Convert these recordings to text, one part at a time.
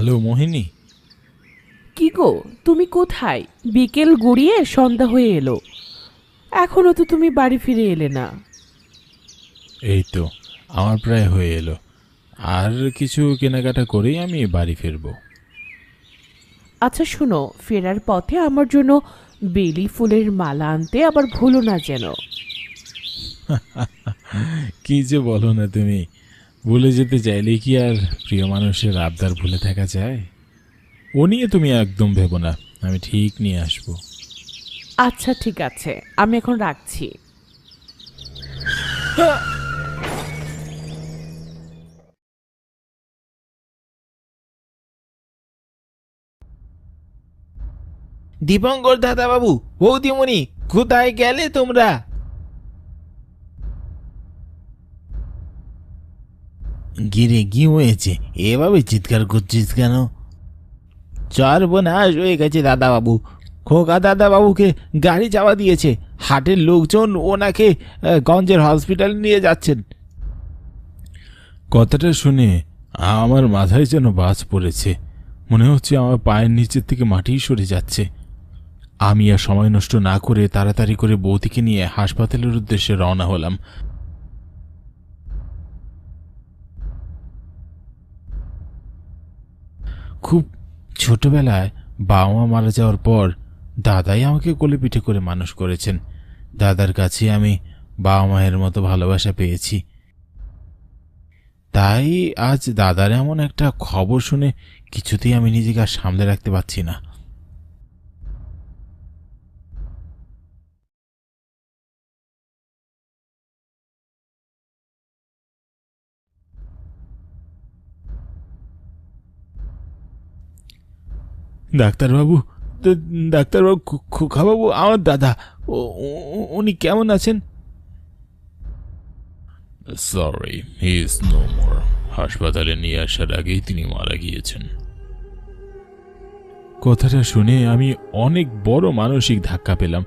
Hello মোহিনী। কি গো তুমি কোথায়? বিকেল গড়িয়ে সন্ধ্যা হয়ে এলো। এখনও তো তুমি বাড়ি ফিরে এলে না। এই তো আমার প্রায় হয়ে এলো। আর কিছু কেনাকাটা করেই আমি বাড়ি ফিরবো। আচ্ছা শোনো ফেরার পথে আমার জন্য বেলি ফুলের মালা আনতে আবার ভুলো না যেন। কি যে বলো না তুমি। ভুলে যেতে চাইলে কি আর প্রিয় মানুষের আবদার ভুলে থাকা যায়? ও নিয়ে তুমি একদম ভেবো না আমি ঠিক নিয়ে আসব। আচ্ছা ঠিক আছে আমি এখন রাখছি। দীপঙ্কর দাদাবাবু বৌদিমণি কোথায় গেলে তোমরা? গিরে কি হয়েছে? এভাবে চিৎকার করছিস কেন? সর্বনাশ হয়ে গেছে দাদাবাবু। খোকা দাদাবাবুকে গাড়ি চাপা দিয়েছে। হাটের লোকজন ওনাকে গঞ্জের হসপিটালে নিয়ে যাচ্ছেন। কথাটা শুনে আমার মাথায় যেন বাজ পড়েছে। মনে হচ্ছে আমার পায়ের নিচের থেকে মাটি সরে যাচ্ছে। আমি আর সময় নষ্ট না করে তাড়াতাড়ি করে বৌদিকে নিয়ে হাসপাতালের উদ্দেশ্যে রওনা হলাম। খুব ছোটবেলায় বাবা মা মারা যাওয়ার পর দাদাই আমাকে কোলে পিঠে করে মানুষ করেছেন। দাদার কাছে আমি বাবা মায়ের মতো ভালোবাসা পেয়েছি। তাই আজ দাদার এমন একটা খবর শুনে কিছুতেই আমি নিজেকে আর সামলে রাখতে পারছি না। ডাক্তারবাবু ডাক্তারবাবু খোকাবাবু আমার দাদা ও- উনি কেমন আছেন? Sorry he is no more হাসপাতালে নিয়ে আসার আগেই তিনি মারা গিয়েছেন। কথাটা শুনে আমি অনেক বড় মানসিক ধাক্কা পেলাম।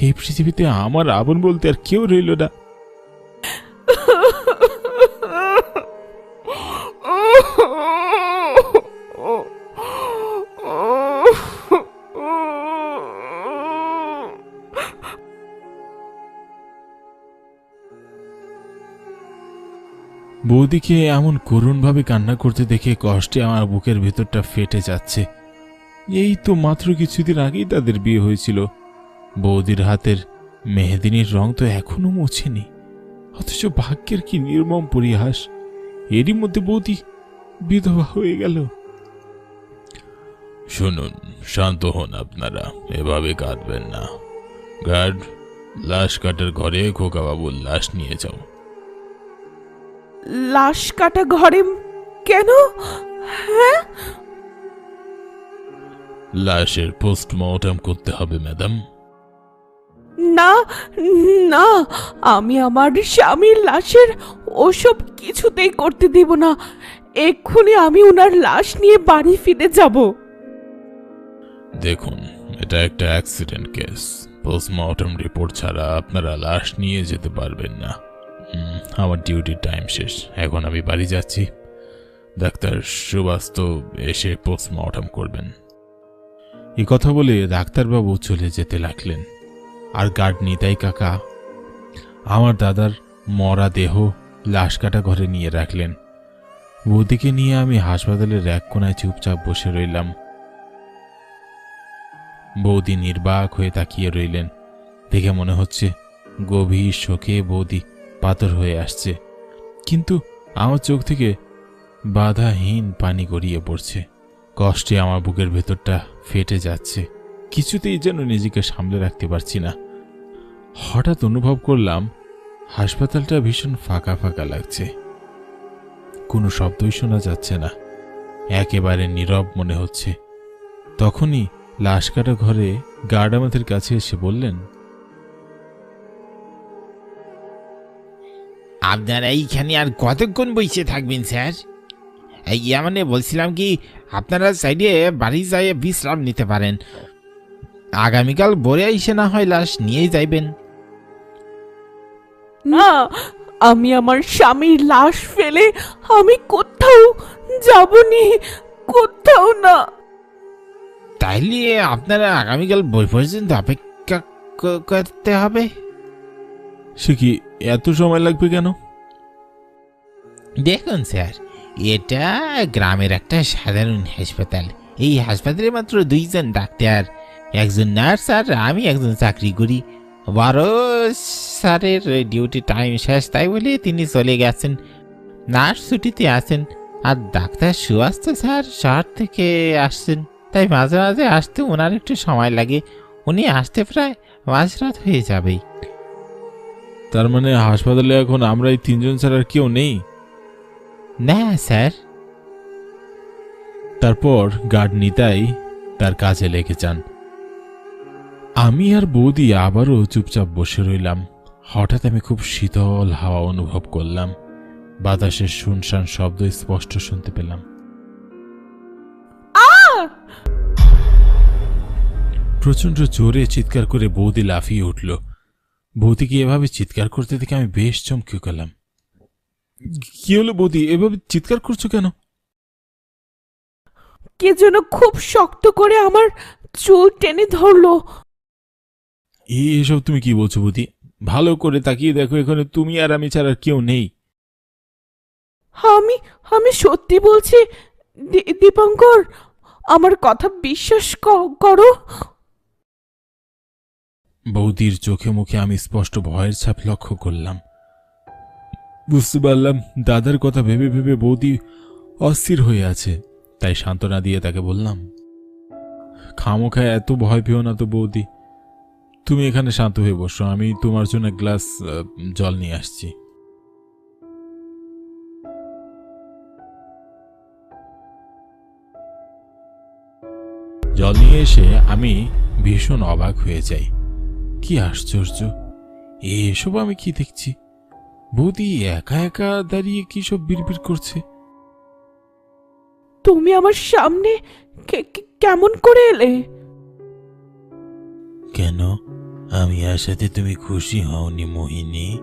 এই পৃথিবীতে আমার আপন বলতে আর কেউ রইল না। বৌদিকে এমন করুণভাবে কান্না করতে দেখে কষ্টে আমার বুকের ভেতরটা ফেটে যাচ্ছে। এই তো মাত্র কিছুদিন আগেই তাদের বিয়ে হয়েছিল। বৌদির হাতের মেহেদিনীর রং তো এখনও মোছেনি। অথচ ভাগ্যের কি নির্মম পরিহাস। এরই মধ্যে বৌদি বিধবা হয়ে গেল। শুনুন, শান্ত হন আপনারা। এভাবে কাঁদবেন না। গার্ড, লাশ কাটার ঘরে খোকাবাবুর লাশ নিয়ে যাও। লাশ কাটা ঘরে কেন? হ্যাঁ? লাশের পোস্টমর্টম করতে হবে ম্যাডাম। না না আমি আমার স্বামীর লাশের ওসব কিছুতেই করতে দিব না। এক্ষুনি আমি ওনার লাশ নিয়ে বাড়ি ফিরে যাব। দেখুন এটা একটা অ্যাক্সিডেন্ট কেস। পোস্টমর্টম রিপোর্ট ছাড়া আপনারা লাশ নিয়ে যেতে পারবেন না। আমার ডিউটির টাইম শেষ। এখন আমি বাড়ি যাচ্ছি। ডাক্তার সুবাস তো এসে পোস্টমর্টম করবেন। এই কথা বলে ডাক্তারবাবু চলে যেতে লাগলেন। আর গার্ড নিতাই কাকা, আমার দাদার মরা দেহ লাশ কাটা ঘরে নিয়ে রাখলেন। বৌদিকে নিয়ে আমি হাসপাতালের এক কোনায় চুপচাপ বসে রইলাম। বৌদি নির্বাক হয়ে তাকিয়ে রইলেন। দেখে মনে হচ্ছে গভীর শোকে বৌদি পাথর হয়ে আসছে। কিন্তু আমার চোখ থেকে বাধাহীন পানি গড়িয়ে পড়ছে। কষ্টে আমার বুকের ভেতরটা ফেটে যাচ্ছে। কিছুতেই যেন নিজেকে সামলে রাখতে পারছি না। হঠাৎ অনুভব করলাম, হাসপাতালটা ভীষণ ফাঁকা ফাঁকা লাগছে। কোনো শব্দই শোনা যাচ্ছে না। একেবারে নীরব মনে হচ্ছে। তখনই লাশ কাটা ঘরে গার্ড আমাদের কাছে এসে বললেন আপনারা এইখানে আর কতক্ষণ বসে থাকবেন স্যার? এই ইয়া মানে বলছিলাম কি আপনারা সাইডে বাড়ি যাই বিশ্রাম নিতে পারেন। আগামীকাল ভোরে এসে না হয় লাশ নিয়েই যাইবেন। না আমি আমার স্বামীর লাশ ফেলে আমি কোথাও যাবনি কোথাও না। তাইলে আপনারা আগামীকাল বই পর্যন্ত অপেক্ষা করতে হবে? সে কি এত সময় লাগবে কেন? দেখুন স্যার, এটা গ্রামের একটা সাধারণ হাসপাতাল। এই হাসপাতালে মাত্র দুইজন ডাক্তার, একজন নার্স আর আমি একজন চাকরি করি। বড় স্যারের ডিউটি টাইম শেষ, তাই বলে তিনি চলে গেছেন। নার্স ছুটিতে আছেন আর ডাক্তার সুয়াস্ত স্যার শহর থেকে আসছেন। তাই মাঝে মাঝে আসতে ওনার একটু সময় লাগে। উনি আসতে প্রায় মাঝরাত হয়ে যাবেই। তার মানে হাসপাতালে এখন আমরা এই তিনজন ছাড়া আর কেউ নেই? না স্যার। তারপর গার্ড নিতাই তার কাজে লেগে যান। আমি আর বৌদি আবারও চুপচাপ বসে রইলাম। হঠাৎ আমি খুব শীতল হাওয়া অনুভব করলাম। বাতাসের শুনশান শব্দ স্পষ্ট শুনতে পেলাম। প্রচণ্ড জোরে চিৎকার করে বৌদি লাফিয়ে উঠল। বৌদিকে এভাবে চিৎকার করতে দেখে আমি বেশ চমকে গেলাম কি হলো বৌদি এভাবে চিৎকার করছ কেন? কে যেন খুব শক্ত করে আমার চুল টেনে ধরলো। এই এসব তুমি কি বলছো বুদি ভালো করে তাকিয়ে দেখো এখানে তুমি আর আমি ছাড়া কেউ নেই। আমি আমি সত্যি বলছি দি- দীপঙ্কর আমার কথা বিশ্বাস ক- করো। বৌদির চোখে মুখে আমি স্পষ্ট ভয়ের ছাপ লক্ষ্য করলাম। বুঝতে পারলাম দাদার কথা ভেবে ভেবে বৌদি অস্থির হয়ে আছে। তাই সান্ত্বনা দিয়ে তাকে বললাম খামোখায় এত ভয় পেও না তো বৌদি। তুমি এখানে শান্ত হয়ে বসো আমি তোমার জন্য এক গ্লাস জল নিয়ে আসছি। জল নিয়ে এসে আমি ভীষণ অবাক হয়ে যাই। কি আশ্চর্য? এসব আমি কি দেখছি? বৌদি একা একা দাঁড়িয়ে কি সব বিড়বিড় করছে? তুমি আমার সামনে কেমন করে এলে? কেন? আমি আসাতে তুমি খুশি হওনি মোহিনী।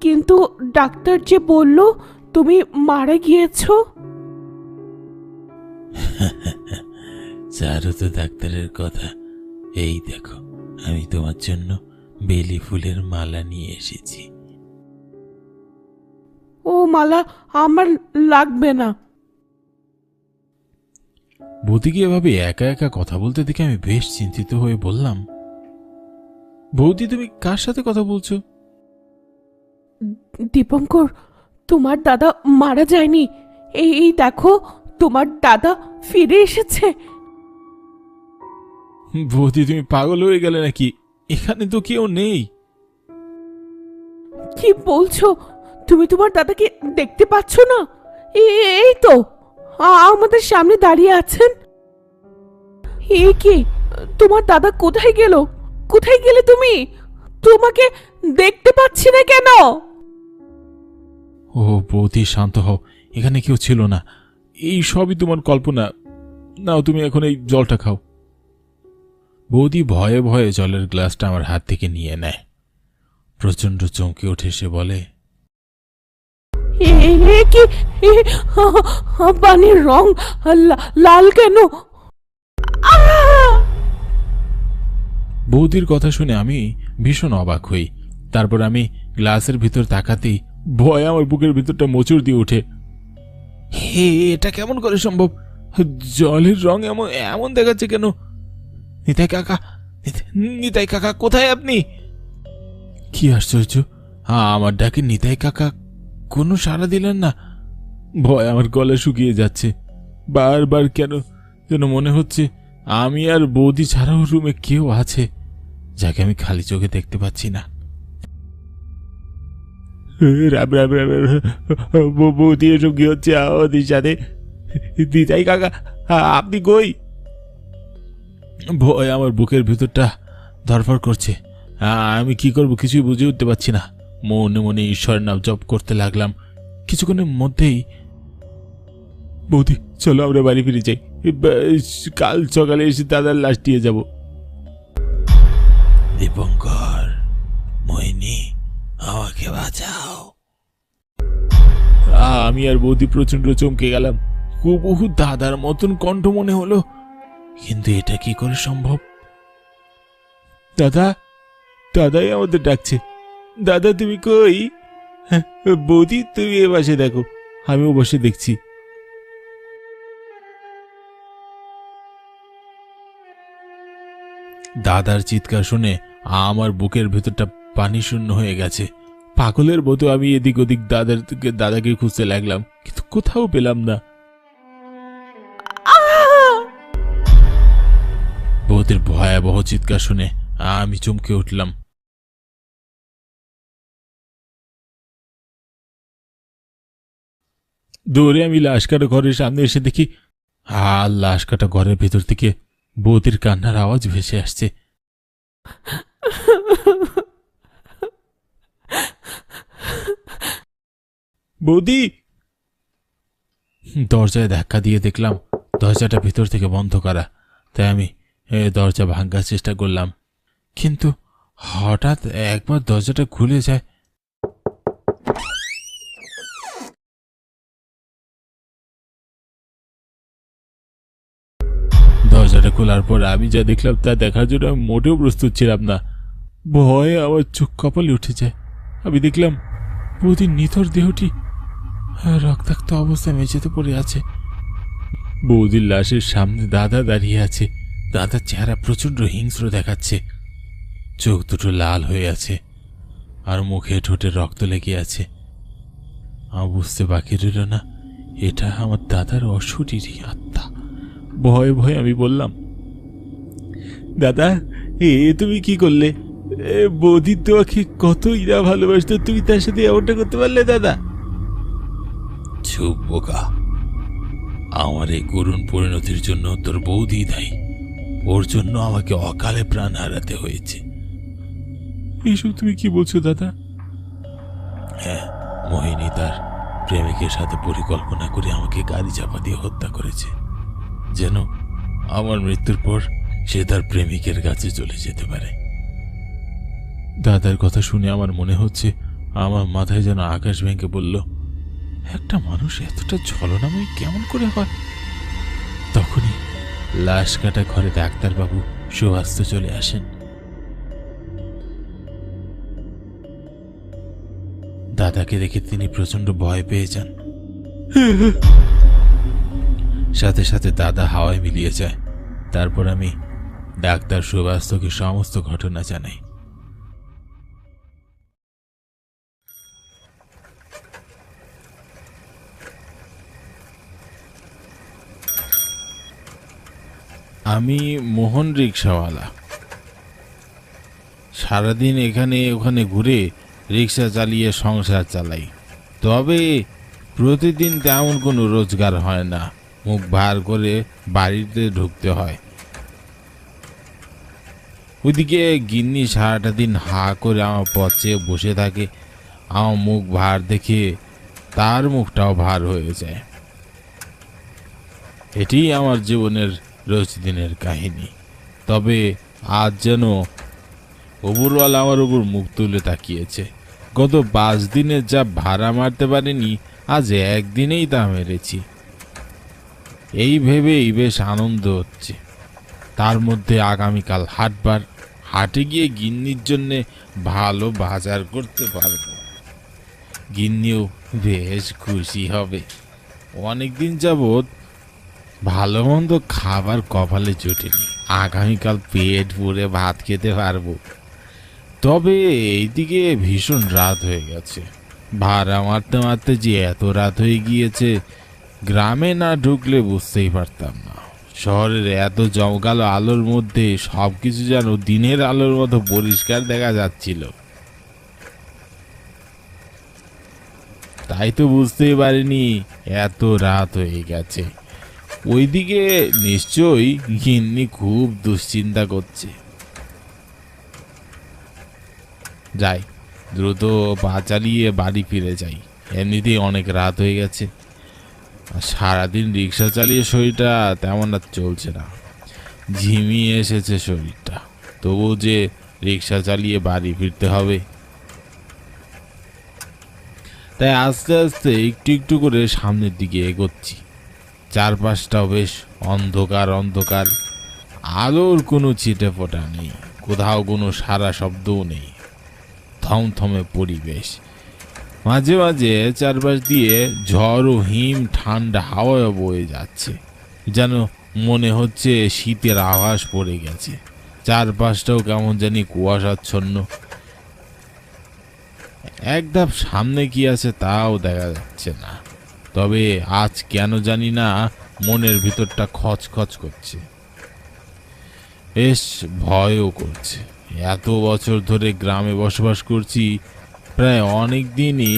কিন্তু ডাক্তার যে বলল তুমি মারা গিয়েছো? যারও তো ডাক্তারের কথা। এই দেখো আমি তোমার জন্য বেলি ফুলের মালা নিয়ে এসেছি। ও মালা আমার লাগবে না। বৌদিকে এভাবে একা একা কথা বলতে দেখে আমি বেশ চিন্তিত হয়ে বললাম বৌদি তুমি কার সাথে কথা বলছো? দীপঙ্কর তোমার দাদা মারা যায়নি। এই এই দেখো তোমার দাদা ফিরে এসেছে। বৌদি তুমি পাগল হয়ে গেলে নাকি? এখানে তো কেউ নেই। কি বলছো? তুমি তোমার দাদাকে দেখতে পাচ্ছ না? এই তো। আমাদের সামনে দাঁড়িয়ে আছেন। এ কি? তোমার দাদা কোথায় গেল? কোথায় গেলে তুমি? তোমাকে দেখতে পাচ্ছি না কেন? ও বৌদি শান্ত হও। এখানে কেউ ছিল না। এই সবই তোমার কল্পনা। নাও তুমি এখন এই জলটা খাও। বৌদি ভয়ে ভয়ে জলের গ্লাসটা আমার হাত থেকে নিয়ে নেয়। প্রচণ্ড চমকে ওঠে সে বলে কি? পানির রং লাল কেন? বৌদির কথা শুনে আমি ভীষণ অবাক হই। তারপর আমি গ্লাসের ভিতর তাকাতেই ভয় আমার বুকের ভিতরটা মোচড় দিয়ে ওঠে। হে এটা কেমন করে সম্ভব? জলের রং এমন এমন দেখাচ্ছে কেন? নিতাই কাকা নিতাই- কাকা কোথায় আপনি? কি আশ্চর্য হ্যাঁ আমার ডাকে নিতাই কাকা কোনো সাড়া দিলেন না। ভয় আমার গলা শুকিয়ে যাচ্ছে। বারবার কেন যেন মনে হচ্ছে আমি আর বৌদি ছাড়াও রুমে কেউ আছে, যাকে আমি খালি চোখে দেখতে পাচ্ছি না। রাম রাম রাম। বৌদি এসব কি হচ্ছে? আমাদের সাথে। দিদাই কাকা আপনি কই? ভয় আমার বুকের ভিতরটা ধরফর করছে। আমি কি করব কিছুই বুঝে উঠতে পারছি না। মনে মনে ঈশ্বরের নাম জপ করতে লাগলাম। কিছুক্ষণের মধ্যেই বৌদি চলো আমরা বাড়ি ফিরে যাই। কাল সকালে এসে দাদার লাশ দিয়ে যাব। দীপঙ্কর মোহিনী আমাকে বাঁচাও। আমি আর বৌদি প্রচণ্ড চমকে গেলাম। হুবহু দাদার মতন কণ্ঠ মনে হলো কিন্তু এটা কি করে সম্ভব? দাদা দাদাই আমাদের ডাকছে। দাদা তুমি কই? হ্যাঁ, বৌদি তুমি এ পাশে দেখো আমিও বসে দেখছি। দাদার চিৎকার শুনে আমার বুকের ভেতরটা পানি শূন্য হয়ে গেছে। পাগলের মতো আমি এদিক ওদিক দাদার দাদাকে খুঁজতে লাগলাম কিন্তু কোথাও পেলাম না। বৌদির ভয়াবহ চিৎকার শুনে আমি চমকে উঠলাম। দৌড়ে আমি লাশ কাটা ঘরের সামনে এসে দেখি আর লাশ কাটা ঘরের ভেতর থেকে বৌদির কান্নার আওয়াজ ভেসে আসছে। বৌদি! দরজায় ধাক্কা দিয়ে দেখলাম দরজাটা ভেতর থেকে বন্ধ করা। তাই আমি দরজা ভাঙার চেষ্টা করলাম। কিন্তু হঠাৎ একবার দরজাটা খুলে যায়। দরজাটা খোলার পর আমি যা দেখলাম তা দেখার জন্য আমি মোটেও প্রস্তুত ছিলাম না। ভয়ে আমার চোখ কপালে উঠে যায়। আমি দেখলাম বৌদির নিথর দেহটি রক্তাক্ত অবস্থায় মেঝেতে পড়ে আছে। বৌদির লাশের সামনে দাদা দাঁড়িয়ে আছে। দাদার চেহারা প্রচণ্ড হিংস্র দেখাচ্ছে। চোখ দুটো লাল হয়ে আছে আর মুখে ঠোঁটে রক্ত লেগে আছে। আমার বুঝতে বাকি রইল না, এটা আমার দাদার অশরীরই আত্মা। ভয়ে ভয়ে আমি বললাম, দাদা, এ তুমি কি করলে? বৌদি তোমাকে কত ইরা ভালোবাসতো, তুমি তার সাথে এমনটা করতে পারলে, দাদা? চুপ বোকা। আমার এই করুণ পরিণতির জন্য তোর বৌদি দায়ী। ওর জন্য আমাকে অকালে প্রাণ হারাতে হয়েছে। এইসব তুমি কি বলছো দাদা? হ্যাঁ মোহিনী তার প্রেমিকের সাথে পরিকল্পনা করে আমাকে গাড়ি চাপা দিয়ে হত্যা করেছে। যেন আমার মৃত্যুর পর সে তার প্রেমিকের কাছে চলে যেতে পারে। দাদার কথা শুনে আমার মনে হচ্ছে আমার মাথায় যেন আকাশ ভেঙে বলল একটা মানুষ এতটা ছলনাময় কেমন করে হয়? তখনই লাশ কাটা ঘরে ডাক্তারবাবু সুহাস্ত চলে আসেন। দাদাকে দেখে তিনি প্রচণ্ড ভয় পেয়ে যান। সাথে সাথে দাদা হাওয়ায় মিলিয়ে যায়। তারপর আমি ডাক্তার সুবাস্তকে সমস্ত ঘটনা জানাই। আমি মোহন রিক্সাওয়ালা। সারাদিন এখানে ওখানে ঘুরে রিক্সা চালিয়ে সংসার চালাই। তবে প্রতিদিন তেমন কোনো রোজগার হয় না। মুখ ভার করে বাড়িতে ঢুকতে হয়। ওইদিকে গিন্নি সারাটা দিন হা করে আমার পচে বসে থাকে। আমার মুখ ভার দেখে তার মুখটাও ভার হয়ে যায়। এটি আমার জীবনের রোজ দিনের কাহিনী। তবে আজ যেন ওপরওয়ালা আমার উপর মুখ তুলে তাকিয়েছে। গত পাঁচ দিনে যা ভাড়া মারতে পারিনি, আজ একদিনেই তা মেরেছি। এই ভেবেই বেশ আনন্দ হচ্ছে। তার মধ্যে আগামীকাল হাটবার। হাটে গিয়ে গিন্নির জন্যে ভালো বাজার করতে পারব। গিন্নিও বেশ খুশি হবে। অনেকদিন যাবৎ ভালো মন্দ খাবার কপালে জোটেনি। আগামীকাল পেট ভরে ভাত খেতে পারব। তবে এইদিকে ভীষণ রাত হয়ে গেছে। ভাড়া মারতে মারতে যে এত রাত হয়ে গিয়েছে, গ্রামে না ঢুকলে বুঝতেই পারতাম না। শহরের এত জমকালো আলোর মধ্যে সব কিছু যেন দিনের আলোর মতো পরিষ্কার দেখা যাচ্ছিল। তাই তো বুঝতেই পারিনি, এত রাত হয়ে গেছে। ওইদিকে নিশ্চয়ই গিন্নি খুব দুশ্চিন্তা করছে। যাই, দ্রুত পা চালিয়ে বাড়ি ফিরে যাই। এমনিতেই অনেক রাত হয়ে গেছে। সারাদিন রিক্সা চালিয়ে শরীরটা তেমন আর চলছে না। ঝিমিয়ে এসেছে শরীরটা। তবু যে রিক্সা চালিয়ে বাড়ি ফিরতে হবে। তাই আস্তে আস্তে একটু একটু করে সামনের দিকে এগোচ্ছি। চারপাশটাও বেশ অন্ধকার অন্ধকার। আলোর কোনো ছিটে ফোটা নেই, কোথাও কোনো সারা শব্দও নেই। থমথমে পরিবেশ। মাঝে মাঝে চারপাশ দিয়ে ঝড় ও হিম, ঠান্ডা হাওয়া বয়ে যাচ্ছে, যেন মনে হচ্ছে শীতের আভাস পড়ে গেছে। চারপাশটাও কেমন জানি কুয়াশাচ্ছন্ন। এক ধাপ সামনে কি আছে তাও দেখা যাচ্ছে না। তবে আজ কেন জানি না মনের ভিতরটা খচখচ করছে। বেশ ভয়ও করছে। এত বছর ধরে গ্রামে বসবাস করছি, প্রায় অনেক দিনই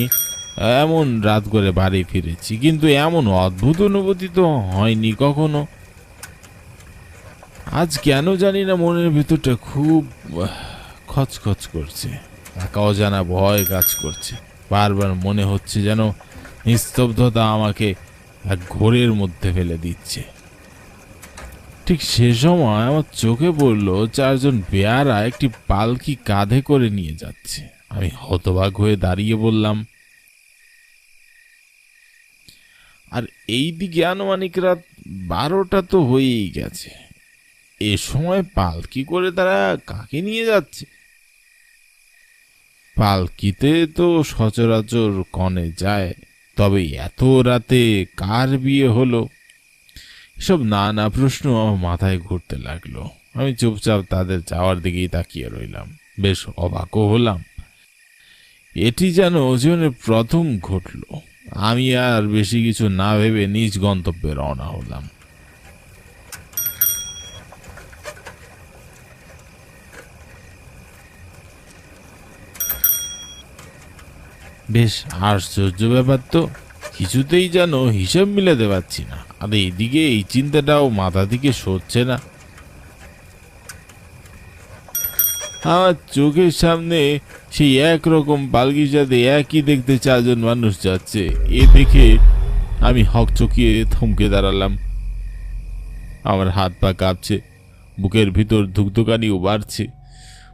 এমন রাত করে বাড়ি ফিরেছি, কিন্তু এমন অদ্ভুত অনুভূতি তো হয়নি কখনো। আজ কেন জানি না মনের ভিতরটা খুব খচখচ করছে। একা অজানা ভয় কাজ করছে। বারবার মনে হচ্ছে যেন নিস্তব্ধতা আমাকে এক ঘোরের মধ্যে ফেলে দিচ্ছে। ঠিক সে সময় আমার চোখে পড়ল চারজন বেয়ারা একটি পালকি কাঁধে করে নিয়ে যাচ্ছে। আমি হতবাক হয়ে দাঁড়িয়ে বললাম, আর এই দিকে আনুমানিক রাত বারোটা তো হয়েই গেছে। এ সময় পালকি করে তারা কাকে নিয়ে যাচ্ছে? পালকিতে তো সচরাচর কনে যায় তবে এত রাতে কার বিয়ে হলো? সব নানা প্রশ্ন আমার মাথায় ঘুরতে লাগল। আমি চুপচাপ তাদের যাওয়ার দিকেই তাকিয়ে রইলাম। বেশ অবাকও হলাম। এটি যেন ওজনে প্রথম ঘটল। আমি আর বেশি কিছু না ভেবে নিজ গন্তব্যে রওনা হলাম। বেশ আশ্চর্য ব্যাপার তো। কিছুতেই যেন হিসাব মিলাতে পারছি না। আর এইদিকে এই চিন্তাটাও মাথা থেকে সরছে না। আমার চোখের সামনে সেই একরকম পালকির সাথে একই দেখতে চারজন মানুষ যাচ্ছে। এ দেখে আমি হক চকিয়ে থমকে দাঁড়ালাম। আমার হাত পা কাঁপছে, বুকের ভিতর ধুকধুকানিও বাড়ছে।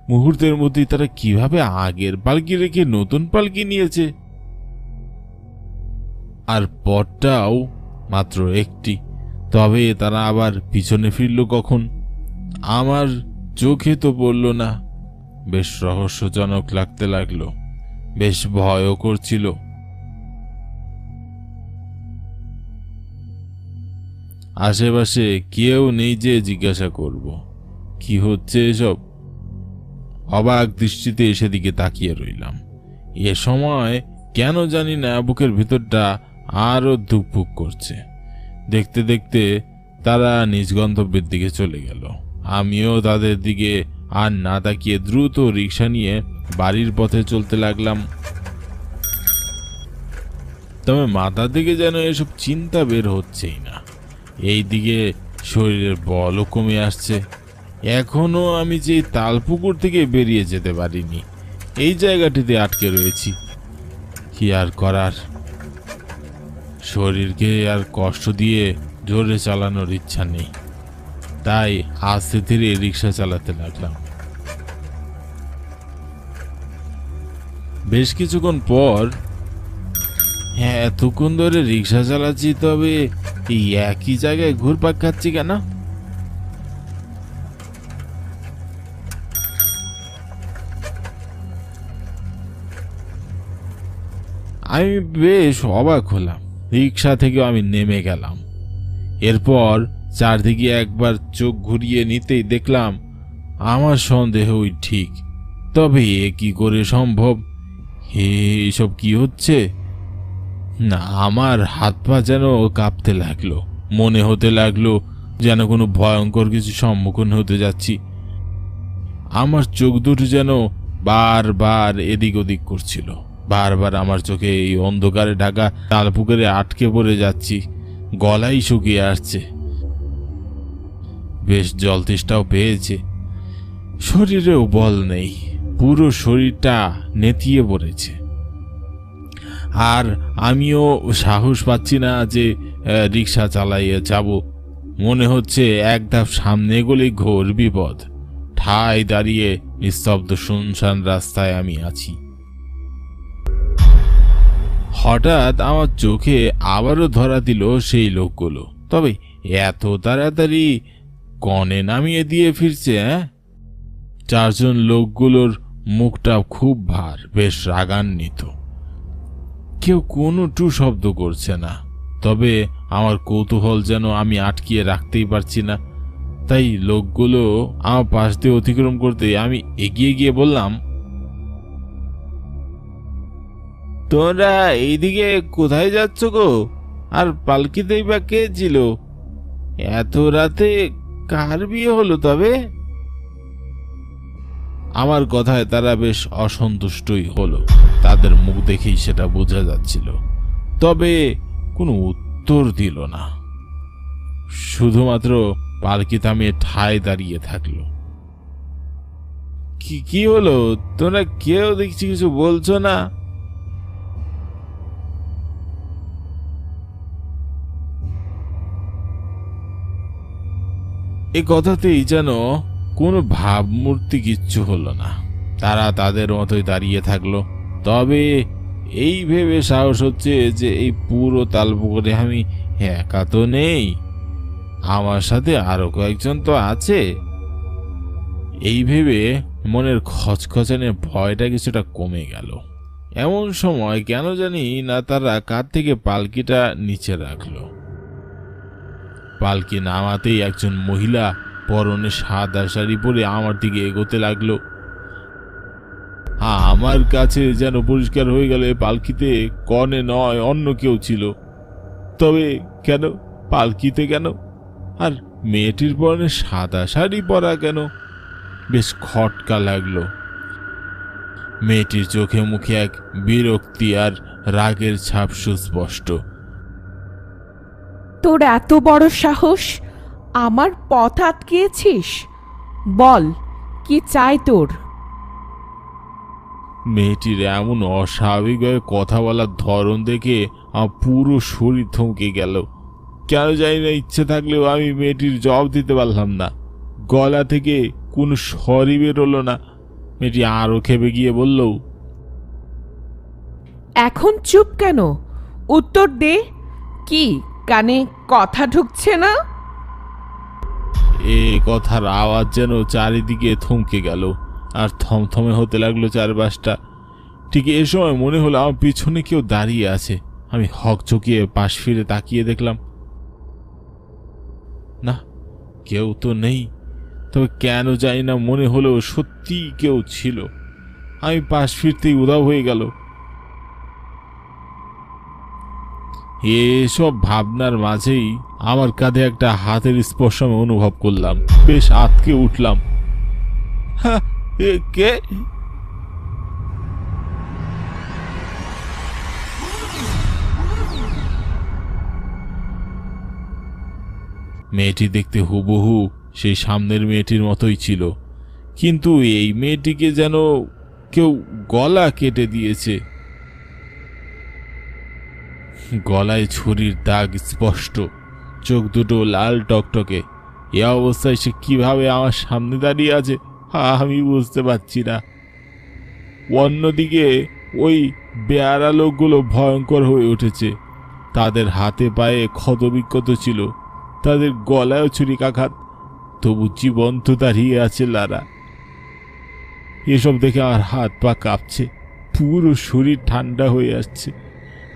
মুহূর্তের মধ্যেই তারা কীভাবে আগের পালকি রেখে নতুন পালকি নিয়েছে? আর পথটাও মাত্র একটি। তবে তারা আবার পিছনে ফিরল কখন? আমার চোখে তো পড়ল না। বেশ রহস্যজনক লাগতে লাগল। বেশ ভয়ও করছিল। আশেপাশে কেউ নেই যে জিজ্ঞাসা করব। কি হচ্ছে এসব? অবাক দৃষ্টিতে সেদিকে তাকিয়ে রইলাম। এ সময় কেন জানি না বুকের ভিতরটা আরও ধুকপুক করছে। দেখতে দেখতে তারা নিজ গন্তব্যের দিকে চলে গেল। আমিও তাদের দিকে আর না তাকিয়ে দ্রুত রিক্সা নিয়ে বাড়ির পথে চলতে লাগলাম। তবে মাথা থেকে যেন এসব চিন্তা বের হচ্ছেই না। এই দিকে শরীরের বলও কমে আসছে। এখনও আমি যে তালপুকুর থেকে বেরিয়ে যেতে পারিনি, এই জায়গাটিতে আটকে রয়েছি। কি আর করার? শরীরকে আর কষ্ট দিয়ে জোরে চালানোর ইচ্ছা নেই। তাই আস্তে ধীরে রিক্সা চালাতে লাগলাম। বেশ কিছুক্ষণ পর হ্যাঁ এতক্ষণ ধরে রিক্সা চালাচ্ছি, তবে এই একই জায়গায় ঘুরপাক খাচ্ছি কেন? আমি বেশ অবাক হলাম। রিক্সা থেকে আমি নেমে গেলাম। এরপর চারদিকে একবার চোখ ঘুরিয়ে নিতেই দেখলাম, আমার সন্দেহই ঠিক। তবে এ কি করে সম্ভব? এসব কি হচ্ছে? না, আমার হাত পা যেন কাঁপতে লাগল, মনে হতে লাগল যেন কোনো ভয়ঙ্কর কিছু সম্মুখীন হতে যাচ্ছি। আমার চোখ দুটো যেন বারবার এদিক ওদিক করছিল। বারবার আমার চোখে এই অন্ধকারে ঢাকা তালপুকুরে আটকে পড়ে যাচ্ছি, গলাই শুকিয়ে আসছে। বেশ জল তেষ্টাও পেয়েছে। শরীরেও বল নেই, পুরো শরীরটা নেতিয়ে পড়েছে। আর আমিও সাহস পাচ্ছি না যে রিক্সা চালাইয়ে যাব। মনে হচ্ছে এক ধাপ সামনে গেলেই ঘোর বিপদ। ঠায় দাঁড়িয়ে নিস্তব্ধ শুনশান রাস্তায় আমি আছি। হঠাৎ আমার চোখে আবারও ধরা দিল সেই লোকগুলো। তবে এত তাড়াতাড়ি কনে নামিয়ে দিয়ে ফিরছে হ্যাঁ? চারজন লোকগুলোর মুখটা খুব ভার, বেশ রাগান্বিত। কেউ কোনো টু শব্দ করছে না, তবে আমার কৌতূহল যেন আমি আটকিয়ে রাখতেই পারছি না। তাই লোকগুলো আমার পাশ দিয়ে অতিক্রম করতে আমি এগিয়ে গিয়ে বললাম তোরা এইদিকে কোথায় যাচ্ছ গো? আর পালকিতেই বা কে ছিল? এত রাতে কার বিয়ে হলো তবে? আমার কথায় তারা বেশ অসন্তুষ্টই হলো। তাদের মুখ দেখেই সেটা বোঝা যাচ্ছিল। তবে কোনো উত্তর দিল না। শুধুমাত্র পালকি থামিয়ে ঠায় দাঁড়িয়ে থাকল। কি কি হলো? তোরা কেউ দেখছি কিছু বলছো না? এ কথাতেই যেন কোনো ভাবমূর্তি কিচ্ছু হলো না। তারা তাদের মতোই দাঁড়িয়ে থাকল। তবে এই ভেবে সাহস হচ্ছে যে এই পুরো তালপুকুরে আমি একা তো নেই। আমার সাথে আরও কয়েকজন তো আছে। এই ভেবে মনের খচখচানে ভয়টা কিছুটা কমে গেল। এমন সময় কেন জানি না তারা কার থেকে পালকিটা নিচে রাখল। পালকি নামাতেই একজন মহিলা পরনে সাদা শাড়ি পরে আমার দিকে এগোতে লাগল। হ্যাঁ আমার কাছে যেন পরিষ্কার হয়ে গেলে পালকিতে, কনে নয়, অন্য কেউ ছিল। তবে কেন? পালকিতে কেন? আর মেয়েটির পরনে সাদা শাড়ি পরা কেন? বেশ খটকা লাগল। মেয়েটির চোখে মুখে এক বিরক্তি আর রাগের ছাপ সুস্পষ্ট। তোর এত বড় সাহস? আমার পথ আটকিয়েছিস? বল কি চাই তোর? মেয়েটির এমন অস্বাভাবিকভাবে কথা বলার ধরন দেখে আমার পুরো শরীর থমকে গেল। কেন জানি না ইচ্ছে থাকলেও আমি মেয়েটির জবাব দিতে পারলাম না। গলা থেকে কোনো স্বরই বেরোলো না। মেয়েটি আরও খেপে গিয়ে বলল এখন চুপ কেন? উত্তর দে কি কানে কথা ঢুকছে না? এ কথার আওয়াজ যেন চারিদিকে থমকে গেল, আর থমথমে হতে লাগল চারপাশটা। ঠিক এ সময় মনে হলো আমার পিছনে কেউ দাঁড়িয়ে আছে। আমি হক চকিয়ে পাশ ফিরে তাকিয়ে দেখলাম। না, কেউ তো নেই। তবে কেন জানি না মনে হলো সত্যি কেউ ছিল। আমি পাশ ফিরতেই উধাও হয়ে গেল। এসব ভাবনার মাঝেই আমার কাঁধে একটা হাতের স্পর্শ আমি অনুভব করলাম। বেশ আতকে উঠলাম। কে? মেয়েটি দেখতে হুবহু সেই সামনের মেয়েটির মতোই ছিল। কিন্তু এই মেয়েটিকে যেন কেউ গলা কেটে দিয়েছে। গলায় ছুরির দাগ স্পষ্ট, চোখ দুটো লাল টকটকে। এ অবস্থায় সে কীভাবে আমার সামনে দাঁড়িয়ে আছে, আমি বুঝতে পারছি না। অন্যদিকে ওই বেয়ারা লোকগুলো ভয়ঙ্কর হয়ে উঠেছে। তাদের হাতে পায়ে ক্ষতবিক্ষত ছিল, তাদের গলায়ও ছুরিকাঘাত তবু জীবন্ত দাঁড়িয়ে আছে লারা। এসব দেখে আমার হাত পা কাঁপছে, পুরো শরীর ঠান্ডা হয়ে আসছে।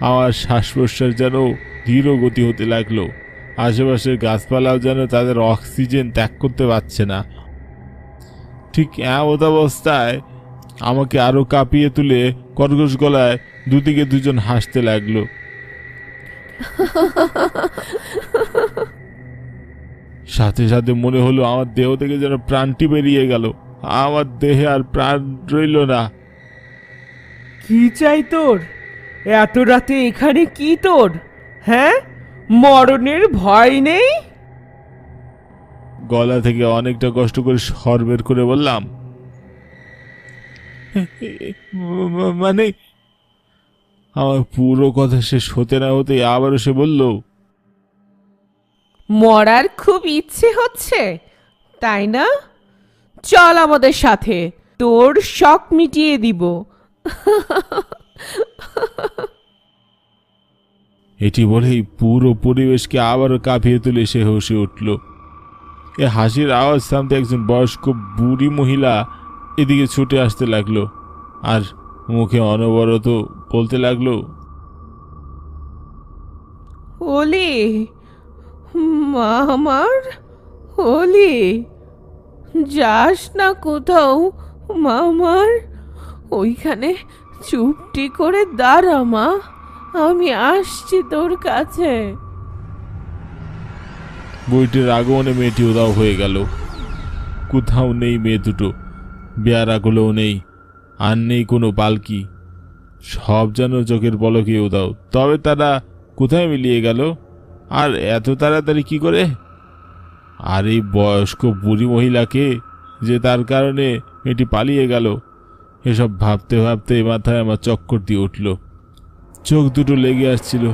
আমার শ্বাস প্রশ্বাস যেন ধীর গতি হতে লাগল। আশেপাশের গাছপালাও যেন তাদের অক্সিজেন ত্যাগ করতে পারছে না। ঠিক এমত অবস্থায় আমাকে আরও কাঁপিয়ে তুলে কর্কশ গলায় দুদিকে দুজন হাসতে লাগল। সাথে সাথে মনে হলো আমার দেহ থেকে যেন প্রাণটি বেরিয়ে গেল। আমার দেহে আর প্রাণ রইল না। কি চাই তোর? এত রাতে এখানে কি তোর? হ্যাঁ? মরণের ভয় নেই? গলা থেকে অনেকটা কষ্ট করে স্বর বের করে বললাম। মানে আমার পুরো কথা শেষ হতে না হতে আবারও সে বলল মরার খুব ইচ্ছে হচ্ছে তাই না? চল আমাদের সাথে তোর শখ মিটিয়ে দিব। এটি বলেই পুরো পরিবেশকে আবারও কাঁপিয়ে তুলে সে হসে উঠল। এ হাসির আওয়াজ থামতে একজন বয়স্ক বুড়ি মহিলা এদিকে ছুটে আসতে লাগল আর মুখে অনবরত বলতে লাগল ওলি মা আমার ওলি যাস না কোথাও মামার ওইখানে চুপটি করে দাঁড়া, মা। আমি আসছি তোর কাছে। বইটির আগমনে মেয়েটি উদাও হয়ে গেল। কোথাও নেই মেয়ে দুটো, বেয়ারাগুলোও নেই, আর নেই কোনো পালকি। সব যেন চোখের পলকে উদাও তবে তারা কোথায় মিলিয়ে গেল? আর এত তাড়াতাড়ি কি করে? আর এই বয়স্ক বুড়ি মহিলাকে যে তার কারণে মেয়েটি পালিয়ে গেল এসব ভাবতে ভাবতে মাথায় আমার চক্কর দিয়ে উঠল। চোখ দুটো লেগে আসছিল।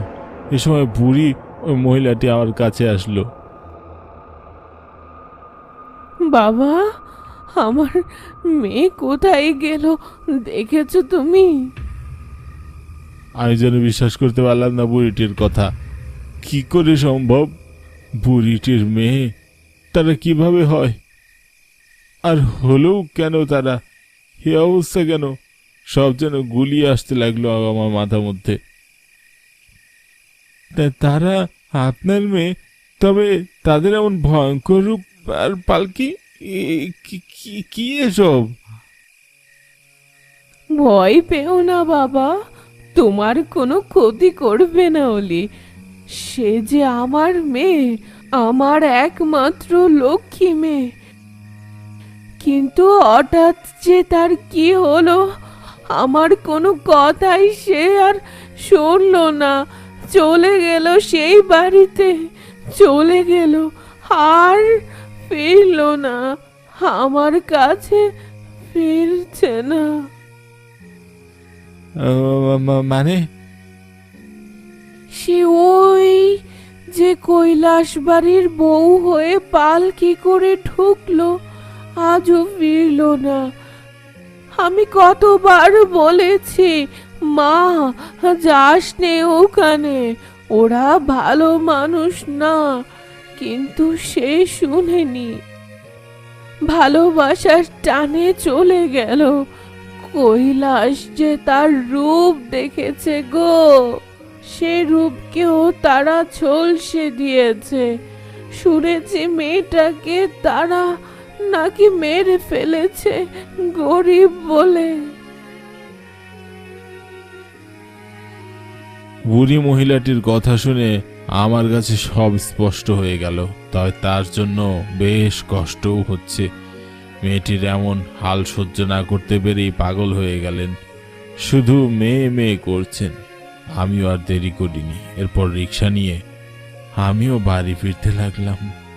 এ সময় বুড়ি ওই মহিলাটি আমার কাছে আসলো। বাবা আমার মেয়ে কোথায় গেল দেখেছ তুমি? আমি যেন বিশ্বাস করতে পারলাম না বুড়িটির কথা। কি করে সম্ভব? বুড়িটির মেয়ে তারা কীভাবে হয়? আর হলেও কেন তারা এ অবস্থা কেন? সব যেন গুলিয়ে আসতে লাগল আমার মাথার মধ্যে। তারা আপনার মেয়ে? তবে তাদের এমন ভয়ঙ্কর রূপ আর পালকি? কি- কি- কি এসব? ভয় পেও না বাবা, তোমার কোনো ক্ষতি করবে না ওলি সে যে আমার মেয়ে, আমার একমাত্র লক্ষ্মী মেয়ে। কিন্তু হঠাৎ যে তার কি হলো আমার কোনো কথাই সে আর শুনলো না। চলে গেল সেই বাড়িতে চলে গেল আর ফিরলো না। আমার কাছে ফিরছে না। মানে? সে ওই যে কৈলাস বাড়ির বউ হয়ে পালকি করে ঢুকলো আজও ফিরল না। আমি কতবার বলেছি, মা, যাস নে ওখানে। ওরা ভালো মানুষ না, কিন্তু সে শুনেনি। ভালোবাসার টানে চলে গেল। কৈলাস যে তার রূপ দেখেছে গো, সে রূপকেও তারা ঝলসে দিয়েছে। শুনেছি মেয়েটাকে তারা নাকি মেরে ফেলেছে গরিব বলে? বুড়ি মহিলাটির কথা শুনে আমার কাছে সব স্পষ্ট হয়ে গেল। তবে তার জন্য বেশ কষ্টও হচ্ছে। মেয়েটির এমন হাল সহ্য না করতে পেরেই পাগল হয়ে গেলেন। শুধু মেয়ে মেয়ে করছেন। আমিও আর দেরি করিনি। এরপর রিক্সা নিয়ে আমিও বাড়ি ফিরতে লাগলাম।